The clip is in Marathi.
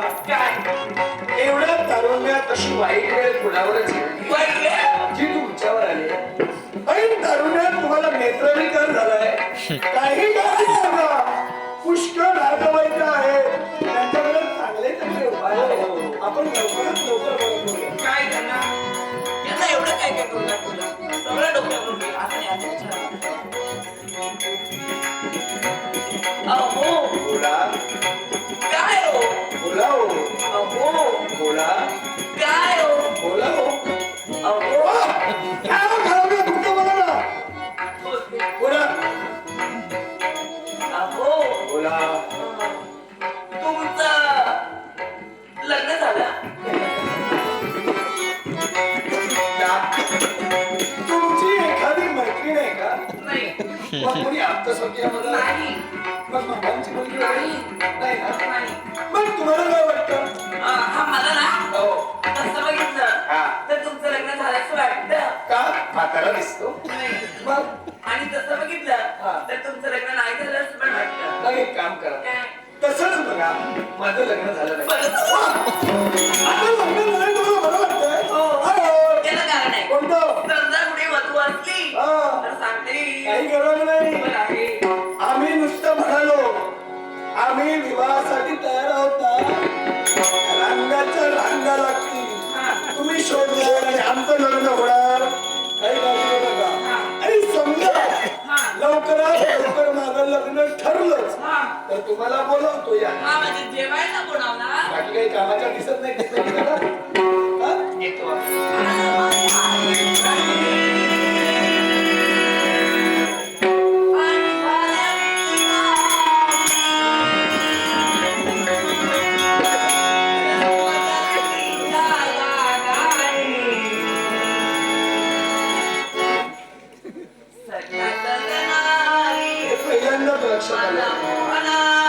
काय? एवढ्या तारुण्यात अशी वाईट वेळ कुणावरच? जी तुमच्यावर आली आहे. ऐन तारुण्यात तुम्हाला नेत्रविकार झालाय काही पुष्कळ नातेवाईक आहेत त्यांच्याकडे चांगले चांगले उपाय. आपण लवकरात लवकर. काय करणार? यांना एवढं काय काय लग्न झालं. तुमची एखादी मैत्रीण आहे का? नाही. मग कोणी आप्तसंख्यामध्ये नाही. मग मामांची मुलगी आहे? नाही. ना? नाही. मग तुम्हाला काय वाटतं? अं, हा मला ना हो. तसं बघितलं. हा. तर तुमचं लग्न झाल्याचं वाटतं. का? म्हातारा दिसतो. नाही. मग? आणि तसं बघितलं हा. तर तुमचं लग्न नाही झालं असं पण वाटतं. मग एक काम करा. बघा माझं लग्न झालं नाही. परत- आता लग्न झालं तुम्हाला बरं वाटतंय. हो. त्याला कारण आहे. कोणतं? समजा कुठे वधू असली. तर सांगते. काही गरज नाही. आहे. आम्ही नुसतं म्हणालो आम्ही विवाहासाठी तयार आहोत ना. रांगाच्या रांगा तुम्हाला बोलवतो या हा म्हणजे जेवायला बोलावणार बाकी काही कामाच्या दिसत नाही. সকালে।